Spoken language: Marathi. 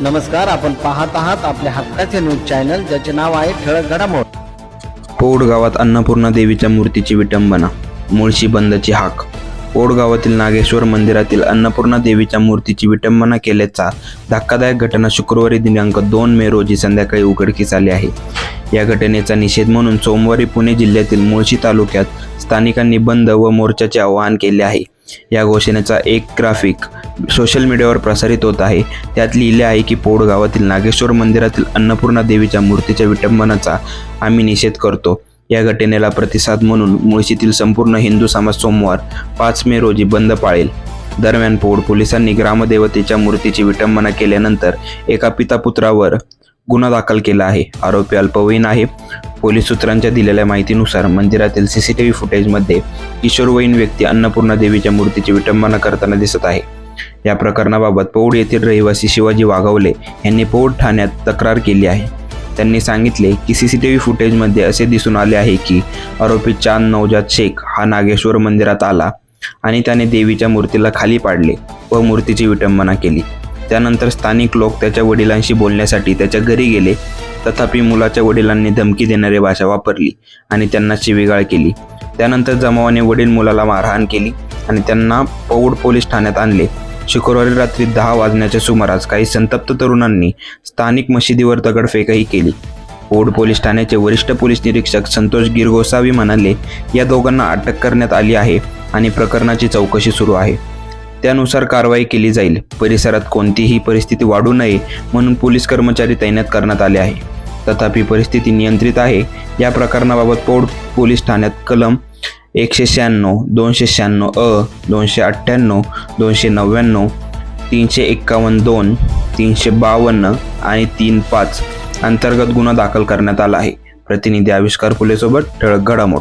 नमस्कार आपण पाहत आहात आपल्या हक्काचे न्यूज चॅनल ज्याचे नाव आहे ठळक घडामोड. पौड गावात अन्नपूर्णा देवीच्या मूर्तीची विटंबना मुळशी बंदची हाक. पौड गावातील नागेश्वर मंदिरातील अन्नपूर्णा देवीच्या मूर्तीची विटंबना केल्याचा धक्कादायक घटना शुक्रवारी दिनांक दोन मे रोजी संध्याकाळी उघडकीस आली आहे. या घटनेचा निषेध म्हणून सोमवारी पुणे जिल्ह्यातील मुळशी तालुक्यात स्थानिकांनी बंद व मोर्चाचे आवाहन केले आहे. या घोषणेचा एक ग्राफिक सोशल मीडियावर प्रसारित होत आहे. त्यात लिहिले आहे की पौड गावातील नागेश्वर मंदिरातील अन्नपूर्णा देवीच्या मूर्तीच्या विटंबनाचा आम्ही निषेध करतो. या घटनेला प्रतिसाद म्हणून मुळशीतील संपूर्ण हिंदू समाज सोमवार पाच मे रोजी बंद पाळेल. दरम्यान पौड पोलिसांनी ग्रामदेवतेच्या मूर्तीची विटंबना केल्यानंतर एका पितापुत्रावर गुन्हा दाखल केला आहे. आरोपी अल्पवयीन आहे. पोलीस सूत्रांच्या दिलेल्या माहितीनुसार मंदिरातील सीसीटीव्ही फुटेजमध्ये किशोरवयीन व्यक्ती अन्नपूर्णा देवीच्या मूर्तीची विटंबना करताना दिसत आहे. या प्रकरणाबाबत पौड येथील रहिवासी शिवाजी वाघवले यांनी पौड ठाण्यात तक्रार केली आहे. त्यांनी सांगितले की सीसीटीव्ही फुटेजमध्ये असे दिसून आले आहे की आरोपी चांद नवजात शेख हा नागेश्वर मंदिरात आला आणि त्याने देवीच्या मूर्तीला खाली पाडले व मूर्तीची विटंबना केली. त्यानंतर स्थानिक लोक त्याच्या वडिलांशी बोलण्यासाठी त्याच्या घरी गेले. तथापि मुलाच्या वडिलांनी धमकी देणारी भाषा वापरली आणि त्यांना शिवीगाळ केली. त्यानंतर जमावाने वडील मुलाला मारहाण केली आणि त्यांना पौड पोलीस ठाण्यात आणले. शुक्रवारी रात्री दहा वाजण्याच्या सुमारास काही संतप्त तरुणांनी स्थानिक मशिदीवर दगडफेकही केली. पौड पोलीस ठाण्याचे वरिष्ठ पोलीस निरीक्षक संतोष गिरगोसावी म्हणाले या दोघांना अटक करण्यात आली आहे आणि प्रकरणाची चौकशी सुरू आहे. त्यानुसार कारवाई केली जाईल. परिसरात कोणतीही परिस्थिती वाढू नये म्हणून पोलीस कर्मचारी तैनात करण्यात आले आहे. तथापि परिस्थिती नियंत्रित आहे. या प्रकरणाबाबत पौड पोलीस ठाण्यात कलम एकशे शहाण्णव दोनशे शहाण्णव अ दोनशे अठ्ठ्याण्णव दोनशे नव्याण्णव तीनशे एक्कावन्न दोन तीनशे बावन्न आणि तीन पाच अंतर्गत गुन्हा दाखल करण्यात आला आहे. प्रतिनिधी आविष्कार फुलेसोबत ठळक घडामोड.